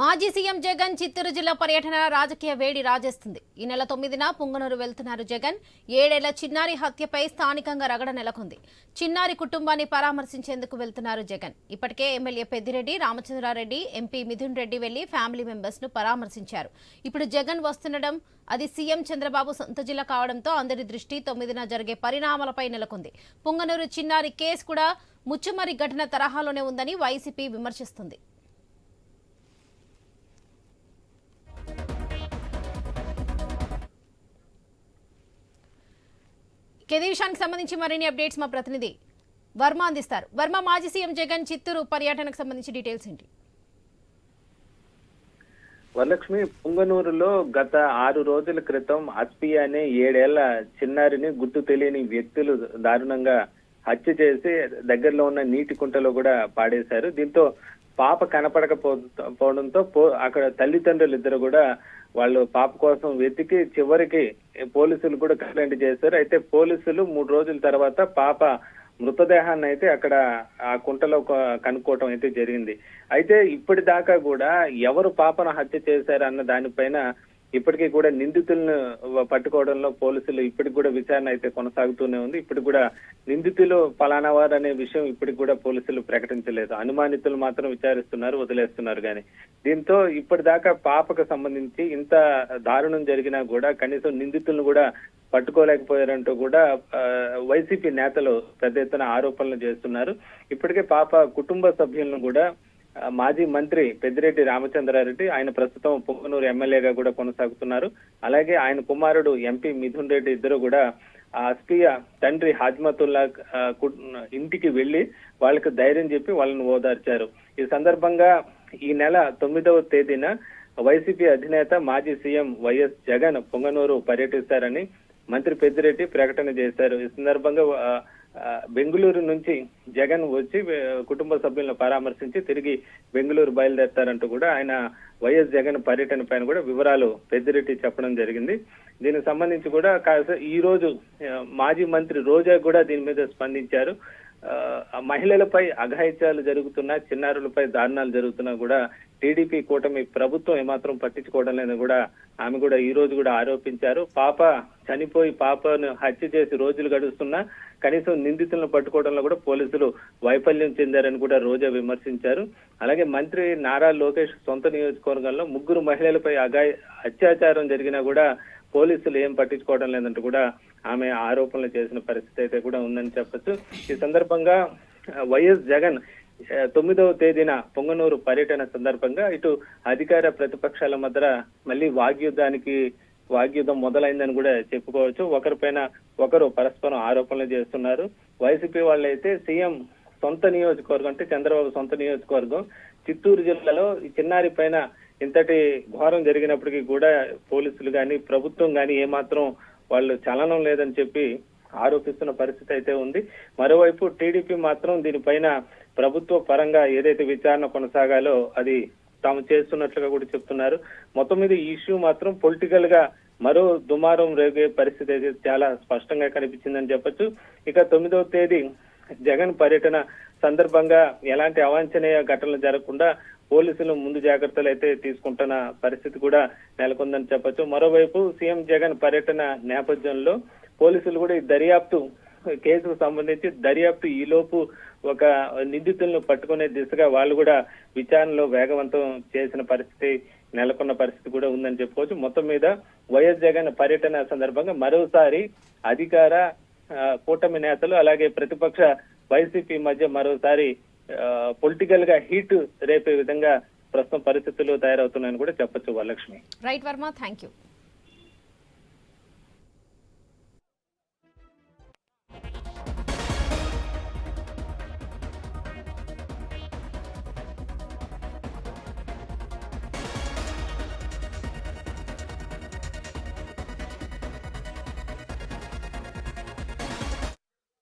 మాజీ సీఎం జగన్ చిత్తూరు జిల్లా పర్యటన రాజకీయ వేడి రాజేస్తుంది. ఈ నెల తొమ్మిదిన పుంగనూరు వెళ్తున్నారు జగన్. ఏడేళ్ళ చిన్నారి హత్యపై స్థానికంగా రగడ నెలకొంది. చిన్నారి కుటుంబాన్ని పరామర్శించేందుకు వెళ్తున్నారు జగన్. ఇప్పటికే ఎమ్మెల్యే పెద్దిరెడ్డి రామచంద్రారెడ్డి ఎంపీ మిథున్ రెడ్డి వెళ్ళి ఫ్యామిలీ మెంబర్స్ను పరామర్శించారు. ఇప్పుడు జగన్ వస్తుండడం అది సీఎం చంద్రబాబు సొంత జిల్లా కావడంతో అందరి దృష్టి తొమ్మిదిన జరిగే పరిణామాలపై నెలకొంది. పుంగనూరు చిన్నారి కేసు కూడా ముచ్చుమరి ఘటన తరహాలోనే ఉందని వైసీపీ విమర్శిస్తుంది. ఇదే విషయానికి సంబంధించి మరిన్ని అప్డేట్స్ మా ప్రతినిధి వర్మ అందిస్తారు. వర్మ మాజీ సీఎం జగన్ చిత్తూరు పర్యటనకు సంబంధించి డీటెయిల్స్ ఏంటి? వరలక్ష్మి పుంగనూరులో గత ఆరు రోజుల క్రితం అస్పి అనే ఏడేళ్ళ చిన్నారిని గుర్తు తెలియని వ్యక్తులు దారుణంగా హత్య చేసి దగ్గరలో ఉన్న నీటి కుంటలో కూడా పాడేశారు. దీంతో పాప కనపడకపోవడంతో పో- అక్కడ తల్లిదండ్రులు ఇద్దరు కూడా వాళ్ళు పాప కోసం వెతికి చివరికి పోలీసులు కూడా కంప్లైంట్ చేశారు. అయితే పోలీసులు మూడు రోజుల తర్వాత పాప మృతదేహాన్ని అయితే అక్కడ ఆ కుంటలో కనుక్కోవటం అయితే జరిగింది. అయితే ఇప్పటిదాకా కూడా ఎవరు పాపను హత్య చేశారు అన్న దానిపైన ఇప్పటికీ కూడా నిందితులను పట్టుకోవడంలో పోలీసులు ఇప్పటికి కూడా విచారణ అయితే కొనసాగుతూనే ఉంది. ఇప్పటికి కూడా నిందితులు ఫలానా వారు అనే విషయం ఇప్పటికి కూడా పోలీసులు ప్రకటించలేదు. అనుమానితులు మాత్రం విచారిస్తున్నారు వదిలేస్తున్నారు కానీ దీంతో ఇప్పటిదాకా పాపకు సంబంధించి ఇంత దారుణం జరిగినా కూడా కనీసం నిందితులను కూడా పట్టుకోలేకపోయారంటూ కూడా ఆ, వైసీపీ నేతలు పెద్ద ఎత్తున ఆరోపణలు చేస్తున్నారు. ఇప్పటికే పాప కుటుంబ సభ్యులను కూడా మాజీ మంత్రి పెద్దిరెడ్డి రామచంద్రారెడ్డి ఆయన ప్రస్తుతం పొంగనూరు ఎమ్మెల్యేగా కూడా కొనసాగుతున్నారు. అలాగే ఆయన కుమారుడు ఎంపీ మిథున్ రెడ్డి ఇద్దరు కూడా ఆ అస్పియ తండ్రి హాజ్మతుల్లా ఇంటికి వెళ్ళి వాళ్ళకి ధైర్యం చెప్పి వాళ్ళని ఓదార్చారు. ఈ సందర్భంగా ఈ నెల తొమ్మిదవ తేదీన వైసీపీ అధినేత మాజీ సీఎం వైఎస్ జగన్ పొంగనూరు పర్యటిస్తారని మంత్రి పెద్దిరెడ్డి ప్రకటన చేశారు. ఈ సందర్భంగా బెంగళూరు నుంచి జగన్ వచ్చి కుటుంబ సభ్యులను పరామర్శించి తిరిగి బెంగళూరు బయలుదేరతారంటూ కూడా ఆయన వైఎస్ జగన్ పర్యటన పైన కూడా వివరాలు పెద్దిరెడ్డి చెప్పడం జరిగింది. దీనికి సంబంధించి కూడా కాస్త ఈ రోజు మాజీ మంత్రి రోజా కూడా దీని మీద స్పందించారు. మహిళలపై అఘాయిత్యాలు జరుగుతున్నా చిన్నారులపై దారుణాలు జరుగుతున్నా కూడా టీడీపీ కూటమి ప్రభుత్వం ఏమాత్రం పట్టించుకోవడం లేదని కూడా ఆమె కూడా ఈ రోజు కూడా ఆరోపించారు. పాప చనిపోయి పాపను హత్య చేసి రోజులు గడుస్తున్నా కనీసం నిందితులను పట్టుకోవడంలో కూడా పోలీసులు వైఫల్యం చెందారని కూడా రోజా విమర్శించారు. అలాగే మంత్రి నారా లోకేష్ సొంత నియోజకవర్గంలో ముగ్గురు మహిళలపై అఘాయి అత్యాచారం జరిగినా కూడా పోలీసులు ఏం పట్టించుకోవడం లేదంటూ కూడా ఆమె ఆరోపణలు చేసిన పరిస్థితి అయితే కూడా ఉందని చెప్పొచ్చు. ఈ సందర్భంగా వైఎస్ జగన్ తొమ్మిదవ తేదీన పొంగనూరు పర్యటన సందర్భంగా ఇటు అధికార ప్రతిపక్షాల మధ్య మళ్ళీ వాగ్యుద్ధానికి వాగ్యుద్ధం మొదలైందని కూడా చెప్పుకోవచ్చు. ఒకరిపైన ఒకరు పరస్పరం ఆరోపణలు చేస్తున్నారు. వైసీపీ వాళ్ళైతే సీఎం సొంత నియోజకవర్గం అంటే చంద్రబాబు సొంత నియోజకవర్గం. చిత్తూరు జిల్లాలో ఈ చిన్నారి పైన ఇంతటి ఘోరం జరిగినప్పటికీ కూడా పోలీసులు కానీ ప్రభుత్వం కానీ ఏమాత్రం వాళ్ళు చలనం లేదని చెప్పి ఆరోపిస్తున్న పరిస్థితి అయితే ఉంది. మరోవైపు టీడీపీ మాత్రం దీనిపైన ప్రభుత్వ పరంగా ఏదైతే విచారణ కొనసాగాలో అది తాము చేస్తున్నట్లుగా కూడా చెప్తున్నారు. మొత్తం మీద ఈ ఇష్యూ మాత్రం పొలిటికల్గా మరో దుమారం రేగే పరిస్థితి అయితే చాలా స్పష్టంగా కనిపించిందని చెప్పొచ్చు. ఇక తొమ్మిదవ తేదీ జగన్ పర్యటన సందర్భంగా ఎలాంటి అవాంఛనీయ ఘటనలు జరగకుండా పోలీసులు ముందు జాగ్రత్తలు అయితే తీసుకుంటున్న పరిస్థితి కూడా నెలకొందని చెప్పొచ్చు. మరోవైపు సీఎం జగన్ పర్యటన నేపథ్యంలో పోలీసులు కూడా ఈ దర్యాప్తు కేసుకు సంబంధించి దర్యాప్తు ఈలోపు ఒక నిందితులను పట్టుకునే దిశగా వాళ్ళు కూడా విచారణలో వేగవంతం చేసిన పరిస్థితి నెలకొన్న పరిస్థితి కూడా ఉందని చెప్పుకోవచ్చు. మొత్తం మీద వైఎస్ జగన్ పర్యటన సందర్భంగా మరోసారి అధికార కూటమి నేతలు అలాగే ప్రతిపక్ష వైసీపీ మధ్య మరోసారి పొలిటికల్గా హీట్ రేపే విధంగా ప్రస్తుతం పరిస్థితులు తయారవుతున్నాయని కూడా చెప్పొచ్చు Varalakshmi. Right Varma thank you